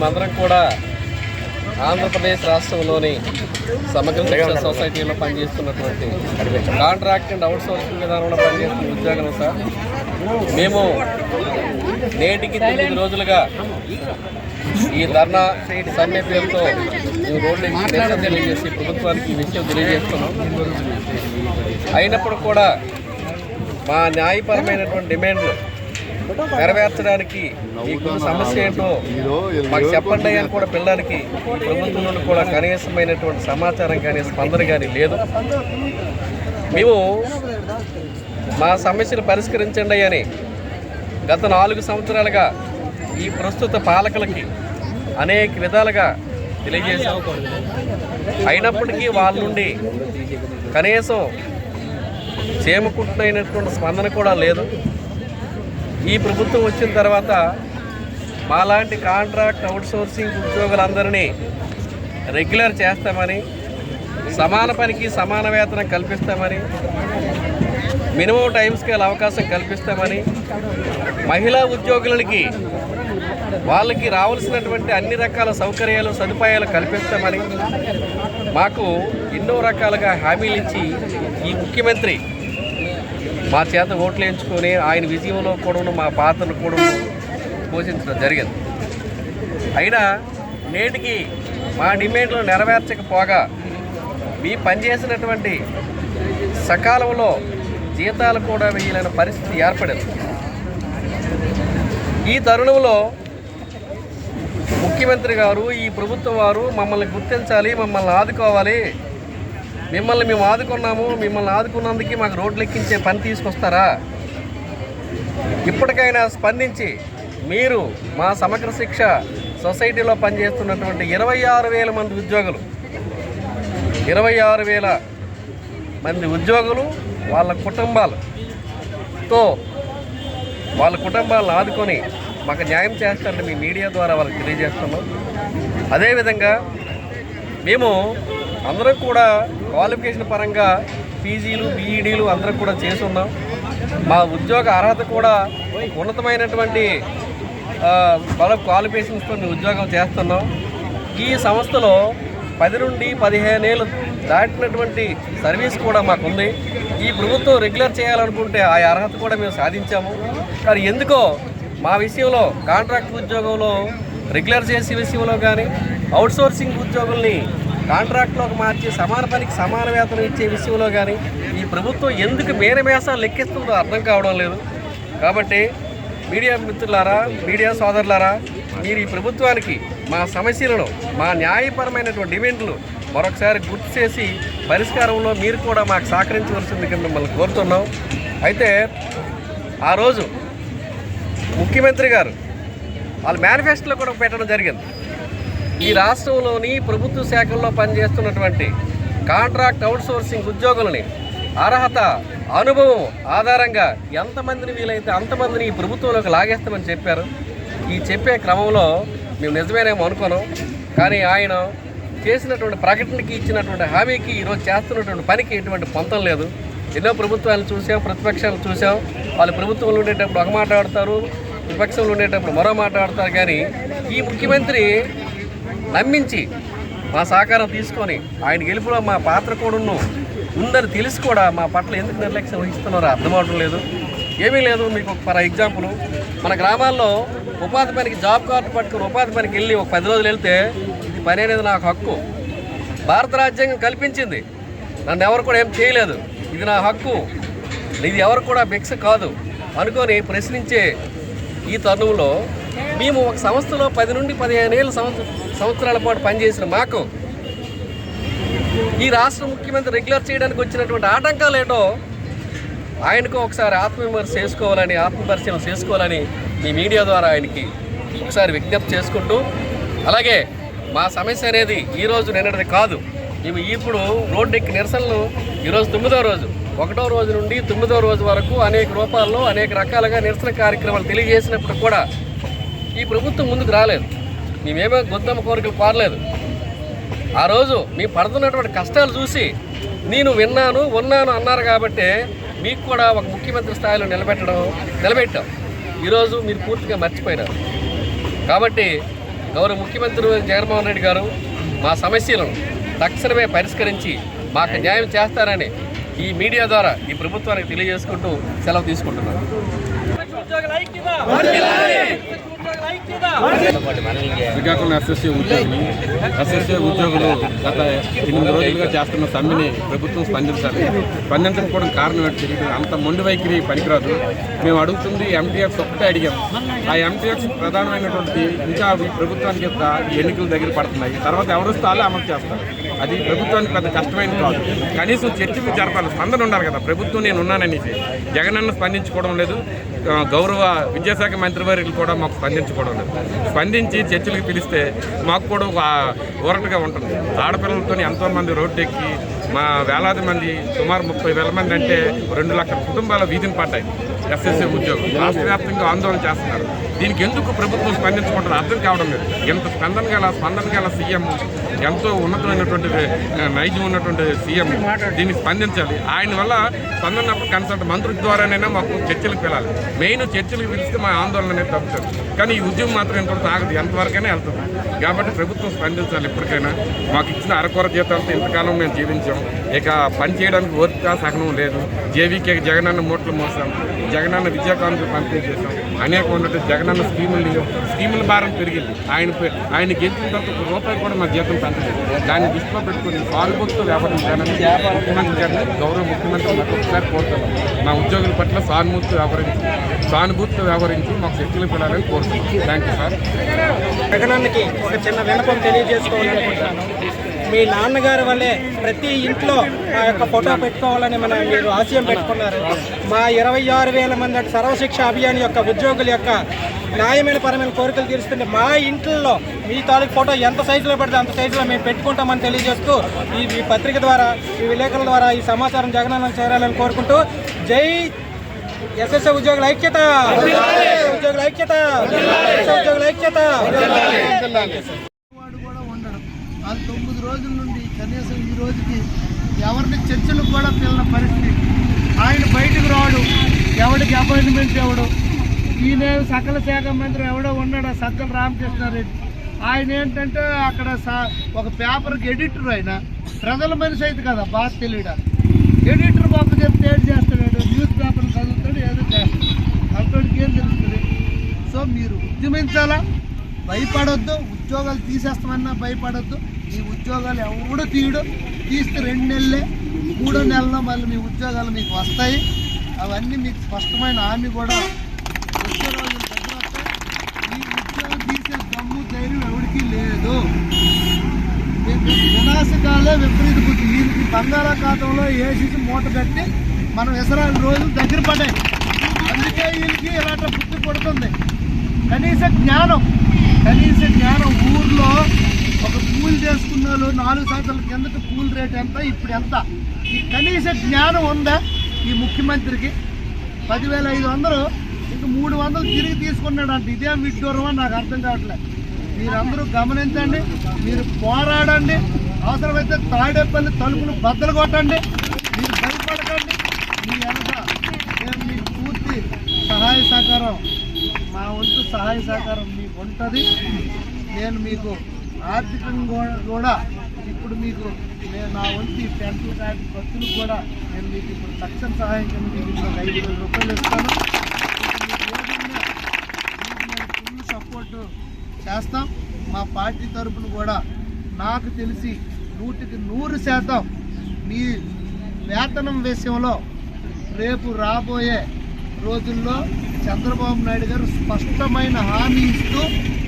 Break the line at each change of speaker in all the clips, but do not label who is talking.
మేమందరం కూడా ఆంధ్రప్రదేశ్ రాష్ట్రంలోని సమగ్ర శిక్షణ సొసైటీలో పనిచేస్తున్నటువంటి కాంట్రాక్ట్ అండ్ అవుట్ సోర్సింగ్ విధానంలో పనిచేస్తున్న ఉద్యోగులు సార్. మేము నేటికి తొమ్మిది రోజులుగా ఈ ధర్నా సమ్మె పేరుతో మేము రోడ్లు తెలియజేసి ప్రభుత్వానికి ఈ విషయం తెలియజేస్తున్నాం. అయినప్పుడు కూడా మా న్యాయపరమైనటువంటి డిమాండ్లు నెరవేర్చడానికి సమస్య ఏంటో మాకు చెప్పండి అని కూడా పిల్లలకి ప్రభుత్వం నుండి కూడా కనీసమైనటువంటి సమాచారం కానీ స్పందన కానీ లేదు. మేము మా సమస్యలు పరిష్కరించండి అని గత నాలుగు సంవత్సరాలుగా ఈ ప్రస్తుత పాలకులకి అనేక విధాలుగా తెలియజేశాం. అయినప్పటికీ వాళ్ళ నుండి కనీసం చేమకుంటున్నటువంటి స్పందన కూడా లేదు. ఈ ప్రభుత్వం వచ్చిన తర్వాత మాలాంటి కాంట్రాక్ట్ అవుట్సోర్సింగ్ ఉద్యోగులందరినీ రెగ్యులర్ చేస్తామని సమాన పనికి సమాన వేతనం కల్పిస్తామని మినిమం టైం స్కేల్ అవకాశం కల్పిస్తామని మహిళా ఉద్యోగులకి వాళ్ళకి రావాల్సినటువంటి అన్ని రకాల సౌకర్యాలు సదుపాయాలు కల్పిస్తామని మాకు ఎన్నో రకాలుగా హామీలు ఇచ్చి ఈ ముఖ్యమంత్రి మా చేత ఓట్లు వేయించుకొని ఆయన విజయంలో కూడా మా పాత్రను కూడా పోషించడం జరిగింది. అయినా నేటికి మా డిమాండ్లు నెరవేర్చకపోగా మీ పనిచేసినటువంటి సకాలంలో జీతాలు కూడా వేయలేని పరిస్థితి ఏర్పడింది. ఈ తరుణంలో ముఖ్యమంత్రి గారు ఈ ప్రభుత్వం వారు మమ్మల్ని గుర్తించాలి మమ్మల్ని ఆదుకోవాలి. మిమ్మల్ని మేము ఆదుకున్నాము మిమ్మల్ని ఆదుకున్నందుకు మాకు రోడ్లు ఎక్కించే పని తీసుకొస్తారా? ఇప్పటికైనా స్పందించి మీరు మా సమగ్ర శిక్ష సొసైటీలో పనిచేస్తున్నటువంటి ఇరవై ఆరు వేల మంది ఉద్యోగులు ఇరవై ఆరు వేల మంది ఉద్యోగులు వాళ్ళ కుటుంబాలతో వాళ్ళ కుటుంబాలను ఆదుకొని మాకు న్యాయం చేస్తారని మీ మీడియా ద్వారా వాళ్ళకి తెలియజేస్తున్నాం. అదేవిధంగా మేము అందరం కూడా క్వాలిఫికేషన్ పరంగా పీజీలు బీఈడీలు అందరం కూడా చేసి ఉన్నాం మా ఉద్యోగ అర్హత కూడా ఉన్నతమైనటువంటి బల క్వాలిఫికేషన్స్తో మేము ఉద్యోగం చేస్తున్నాం. ఈ సంస్థలో పది నుండి పదిహేను ఏళ్ళు దాటినటువంటి సర్వీస్ కూడా మాకుంది. ఈ ప్రభుత్వం రెగ్యులర్ చేయాలనుకుంటే ఆ అర్హత కూడా మేము సాధించాము. కానీ ఎందుకో మా విషయంలో కాంట్రాక్ట్ ఉద్యోగంలో రెగ్యులర్ చేసే విషయంలో కానీ అవుట్సోర్సింగ్ ఉద్యోగుల్ని కాంట్రాక్ట్లోకి మార్చి సమాన పనికి సమాన వేతనం ఇచ్చే విషయంలో కానీ ఈ ప్రభుత్వం ఎందుకు మేరమేసాలు లెక్కిస్తుందో అర్థం కావడం లేదు. కాబట్టి మీడియా మిత్రులారా మీడియా సోదరులారా మీరు ఈ ప్రభుత్వానికి మా సమస్యలను మా న్యాయపరమైనటువంటి డిమాండ్లు మరొకసారి గుర్తు చేసి పరిష్కారంలో మీరు కూడా మాకు సహకరించవలసిందిగా మిమ్మల్ని కోరుతున్నాం. అయితే ఆ రోజు ముఖ్యమంత్రి గారు వాళ్ళ మేనిఫెస్టోలో కూడా పెట్టడం జరిగింది. ఈ రాష్ట్రంలోని ప్రభుత్వ శాఖల్లో పనిచేస్తున్నటువంటి కాంట్రాక్ట్ అవుట్సోర్సింగ్ ఉద్యోగులని అర్హత అనుభవం ఆధారంగా ఎంతమందిని వీలైతే అంతమందిని ఈ ప్రభుత్వంలోకి లాగేస్తామని చెప్పారు. ఈ చెప్పే క్రమంలో మేము నిజమేనేమో అనుకోను. కానీ ఆయన చేసినటువంటి ప్రకటనకి ఇచ్చినటువంటి హామీకి ఈరోజు చేస్తున్నటువంటి పనికి ఎటువంటి పొంతం లేదు. ఎన్నో ప్రభుత్వాలను చూసాం ప్రతిపక్షాలు చూసాం. వాళ్ళు ప్రభుత్వంలో ఉండేటప్పుడు ఒక మాట ఆడతారు విపక్షంలో ఉండేటప్పుడు మరో మాట ఆడతారు. కానీ ఈ ముఖ్యమంత్రి నమ్మించి మా సహకారం తీసుకొని ఆయన గెలుపులో మా పాత్ర కూడా ఉందని తెలిసి కూడా మా పట్ల ఎందుకు నిర్లక్ష్యం వహిస్తున్నారో అర్థం అవడం లేదు. ఏమీ లేదు మీకు ఫర్ ఎగ్జాంపుల్. మన గ్రామాల్లో ఉపాధి పనికి జాబ్ కార్డు పట్టుకుని ఉపాధి పనికి వెళ్ళి ఒక పది రోజులు వెళ్తే ఇది పని అనేది నాకు హక్కు. భారత రాజ్యాంగం కల్పించింది. నన్ను ఎవరు కూడా ఏం చేయలేదు. ఇది నా హక్కు. ఇది ఎవరు కూడా భిక్ష కాదు. అనుకొని ప్రశ్నించే ఈ తరుణంలో మేము ఒక సంస్థలో పది నుండి పదిహేను ఏళ్ళ సంవత్సరాల పాటు పనిచేసిన మాకు ఈ రాష్ట్ర ముఖ్యమంత్రి రెగ్యులర్ చేయడానికి వచ్చినటువంటి ఆటంకాలు ఏంటో ఆయనకు ఒకసారి ఆత్మవిమర్శ చేసుకోవాలని ఆత్మపరిశీలన చేసుకోవాలని మీ మీడియా ద్వారా ఆయనకి ఒకసారి విజ్ఞప్తి చేసుకుంటూ అలాగే మా సమస్య అనేది ఈ రోజు నిన్నటిది కాదు. మేము ఇప్పుడు రోడ్డెక్కి నిరసనలు ఈరోజు తొమ్మిదో రోజు. ఒకటో రోజు నుండి తొమ్మిదో రోజు వరకు అనేక రూపాల్లో అనేక రకాలుగా నిరసన కార్యక్రమాలు తెలియజేసినప్పుడు కూడా ఈ ప్రభుత్వం ముందుకు రాలేదు. మేమేమో గొంతమ్మ కోరికలు కోరలేదు. ఆ రోజు మీ పడుతున్నటువంటి కష్టాలు చూసి నేను విన్నాను ఉన్నాను అన్నారు కాబట్టి మీకు కూడా ఒక ముఖ్యమంత్రి స్థాయిలో నిలబెట్టడం నిలబెట్టాం. ఈరోజు మీరు పూర్తిగా మర్చిపోయినారు. కాబట్టి గౌరవ ముఖ్యమంత్రి జగన్మోహన్ రెడ్డి గారు మా సమస్యలను తక్షణమే పరిష్కరించి మాకు న్యాయం చేస్తారని ఈ మీడియా ద్వారా ఈ ప్రభుత్వానికి తెలియజేసుకుంటూ సెలవు తీసుకుంటున్నాను.
శ్రీకాకుళం ఎస్ఎస్ఏ ఉద్యోగులు. ఎస్ఎస్ఏ ఉద్యోగులు గత ఎనిమిది రోజులుగా చేస్తున్న సమ్మెని ప్రభుత్వం స్పందించాలి. స్పందించకపోవడం కారణం ఏంటి అంత మొండి వైఖరి పనికిరాదు. మేము అడుగుతుంది ఎంటీఎక్స్ ఒక్కటే అడిగాం. ఆ ఎంటీఎక్స్ ప్రధానమైనటువంటి ఇంకా ప్రభుత్వానికి యొక్క ఎన్నికలు దగ్గర పడుతున్నాయి. తర్వాత ఎవరు స్థాయిలో అమలు చేస్తారు. అది ప్రభుత్వానికి పెద్ద కష్టమైన కాదు. కనీసం చర్చలు జరపాలి. స్పందన ఉండాలి కదా. ప్రభుత్వం నేను ఉన్నాననేసి. జగనన్న స్పందించుకోవడం లేదు. గౌరవ విద్యాశాఖ మంత్రివర్యులు కూడా మాకు స్పందించుకోవడం లేదు. స్పందించి చర్చలకు పిలిస్తే మాకు కూడా ఒక ఊరటగా ఉంటుంది. ఆడపిల్లలతో ఎంతోమంది రోడ్డు ఎక్కి మా వేలాది మంది సుమారు ముప్పై వేల మంది అంటే రెండు లక్షల కుటుంబాల వీధిని పడ్డాయి ఎస్ఎస్ఏ ఉద్యోగం. రాష్ట్ర వ్యాప్తంగా ఆందోళన చేస్తున్నారు. దీనికి ఎందుకు ప్రభుత్వం స్పందించుకుంటారు అర్థం కావడం లేదు. ఎంత స్పందన గల స్పందన గల సీఎం ఎంతో ఉన్నతమైనటువంటి నైజం ఉన్నటువంటి సీఎం దీన్ని స్పందించాలి. ఆయన వల్ల స్పందనప్పుడు కన్సల్ట్ మంత్రి ద్వారానైనా మాకు చర్చలకు వెళ్ళాలి. మెయిన్ చర్చలకు పిలిస్తే మా ఆందోళన అనేది తగ్గుతుంది కానీ ఈ ఉద్యమం మాత్రం ఎంతవరకు ఆగదు. ఎంతవరకైనా వెళ్తుంది. కాబట్టి ప్రభుత్వం స్పందించాలి ఎప్పటికైనా. మాకు ఇచ్చిన అరకొర జీతాలతో ఇంతకాలం మేము జీవించాం. ఇక పని చేయడానికి ఓపిక సహనం లేదు. జేవీకే జగనన్న మూట్లు మోసాం. జగనన్న విద్యాకాంత్ పంపిణీ చేశాం. అనేక ఉన్నట్టు జగనన్న స్కీములు స్కీముల భారం పెరిగింది. ఆయన ఆయన గెలిచిన తర్వాత ఒక రూపాయి కూడా మా జీతం పెంచలేదు. దాన్ని దృష్టిలో పెట్టుకుని సానుభూతితో వ్యవహరించాలని ముఖ్యమంత్రి గారిని గౌరవ ముఖ్యమంత్రి ఒకసారి కోరుతున్నాం. మా ఉద్యోగుల పట్ల సానుభూతి వ్యవహరించి సానుభూతితో వ్యవహరించి మాకు శక్తులు పిల్లాలని కోరుతున్నాం. థ్యాంక్ యూ సార్
జగనన్నకి ఒక చిన్న విన్నపం తెలియజేసుకోవాలనుకుంటున్నాను. మీ నాన్నగారి వల్లే ప్రతి ఇంట్లో మా యొక్క ఫోటో పెట్టుకోవాలని మన మీరు ఆశయం పెట్టుకున్నారు. మా ఇరవై ఆరు వేల మంది అటు సర్వశిక్ష అభియాన్ యొక్క ఉద్యోగుల యొక్క న్యాయమైన పరమైన కోరికలు తీరుస్తుంటే మా ఇంట్లో మీ తాలూకు ఫోటో ఎంత సైజులో పడితే అంత సైజులో మేము పెట్టుకుంటామని తెలియజేస్తూ ఈ ఈ పత్రిక ద్వారా ఈ విలేకరుల ద్వారా ఈ సమాచారం జగనన్న చేరాలని కోరుకుంటూ జై ఎస్ఎస్ఏ ఉద్యోగుల ఐక్యత! ఉద్యోగుల ఐక్యత! ఉద్యోగుల ఐక్యత!
వాడు కూడా ఉండడు. వాళ్ళు తొమ్మిది రోజుల నుండి కనీసం ఈ రోజుకి ఎవరిని చర్చలకు కూడా పిల్లల పరిస్థితి. ఆయన బయటకు రావడు ఎవడికి అపాయింట్మెంట్ ఎవడు ఈయన సకల శాఖ మంత్రి ఎవడో ఉన్నాడు? సకల రామకృష్ణారెడ్డి. ఆయన ఏంటంటే అక్కడ ఒక పేపర్కి ఎడిటర్ ఆయన. ప్రజల మనిషి అయితే కదా బాగా తెలియడా ఎడిటర్ బాబు చెప్తే ఏడు చేస్తాడు? ఉద్యమించాలా భయపడొద్దు. ఉద్యోగాలు తీసేస్తామన్నా భయపడొద్దు. ఈ ఉద్యోగాలు ఎవడు తీయడు. తీస్తే రెండు నెలలే మూడో నెలలో మళ్ళీ మీ ఉద్యోగాలు మీకు వస్తాయి. అవన్నీ మీకు స్పష్టమైన హామీ కూడా ఈ ఉద్యోగం తీసే దమ్ము ధైర్యం ఎవరికి లేదు. వినాశకాలే విపరీత బుద్ధి. వీరికి బంగాళాఖాతంలో వేసేసి మూట కట్టి మనం విసరాల రోజులు దగ్గర పడ్డాయి. అందుకే వీళ్ళకి ఇలాంటి బుద్ధి పడుతుంది. కనీస జ్ఞానం కనీస జ్ఞానం ఊర్లో ఒక పూలు చేసుకున్న వాళ్ళు నాలుగు సంవత్సరాల కిందట పూల రేట్ ఎంత ఇప్పుడు ఎంత? ఈ కనీస జ్ఞానం ఉందా ఈ ముఖ్యమంత్రికి? పదివేల ఐదు వందలు ఇంక మూడు వందలు తిరిగి తీసుకున్నాడు అంటే ఇదేం విడ్డూరం అని నాకు అర్థం కావట్లేదు మీరందరూ గమనించండి మీరు పోరాడండి అవసరమైతే తాడేపల్లి తలుపులు బద్దలు కొట్టండి మీరు భయపడకండి. మీ వెనక నేను మీకు పూర్తి సహాయ సహకారం నా వంతు సహాయ సహకారం మీకు ఉంటుంది. నేను మీకు ఆర్థికంగా కూడా- కూడా ఇప్పుడు మీకు నేను నా వంతు పెన్షన్ కార్డు ఖర్చులు కూడా నేను మీకు ఇప్పుడు తక్షణ సహాయం కింద మీకు ఇప్పుడు ఐదు వేల రూపాయలు ఇస్తాను. ఫుల్ సపోర్ట్ చేస్తాం. మా పార్టీ తరఫున కూడా నాకు తెలిసి నూటికి నూరు శాతం మీ వేతనం విషయంలో రేపు రాబోయే రోజుల్లో చంద్రబాబు నాయుడు గారు స్పష్టమైన హామీ ఇస్తూ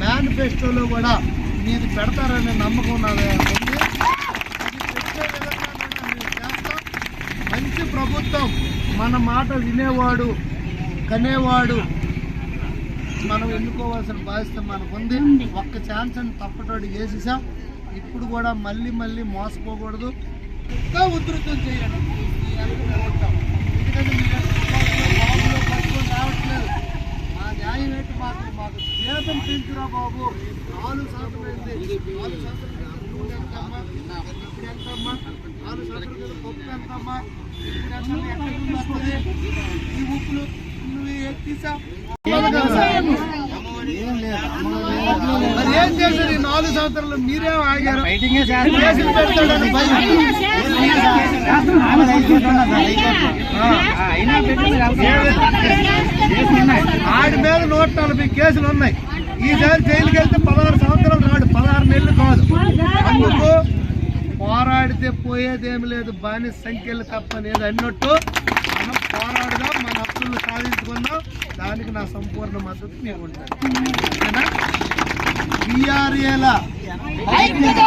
మేనిఫెస్టోలో కూడా మీరు పెడతారనే నమ్మకం నా ఉంది మంచి ప్రభుత్వం మన మాట వినేవాడు కనేవాడు మనం ఎన్నుకోవాల్సిన బాధ్యత మనకు ఉంది. ఒక్క ఛాన్స్ అని తప్పటోడి వేసేసాం. ఇప్పుడు కూడా మళ్ళీ మళ్ళీ మోసపోకూడదు. ఇంకా ఉధృతం చేయండి. ఎందుకంటే మీరు బాబులో పట్టుకొని రావట్లేదు మా న్యాయం ఏంటి మాకు మాకు జీతం పెంచురా బాబు నాలుగు సంవత్సరాలు అయింది నాలుగు సంవత్సరాలు నూనె ఎంతమ్మా ఇప్పుడు ఎంతమ్మా నాలుగు సంవత్సరాలు పప్పు ఎంతమ్మా ఇప్పుడు ఎంత ఎక్కడి నుండి వస్తుంది ఈ ఉప్పులు నువ్వు ఎత్తిసా మరి ఏం చేశారు ఈ నాలుగు సంవత్సరాలు? మీరేం ఆగారు. కేసులు పెడతాడని ఆడి మీద నూట నలభై కేసులు ఉన్నాయి. ఈసారి జైలుకి వెళ్తే పదహారు సంవత్సరాలు రాడు. పదహారు నెలలు కాదు. అందుకు పోరాడితే పోయేదేమి లేదు. బాని సంఖ్యలు తప్పనేది అన్నట్టు మనం పోరాడదాం మన హక్కులు సాధించుకుందాం. దానికి నా సంపూర్ణ మద్దతు నేను ఉంటాను బీఆర్ఏల విఆర్ఏల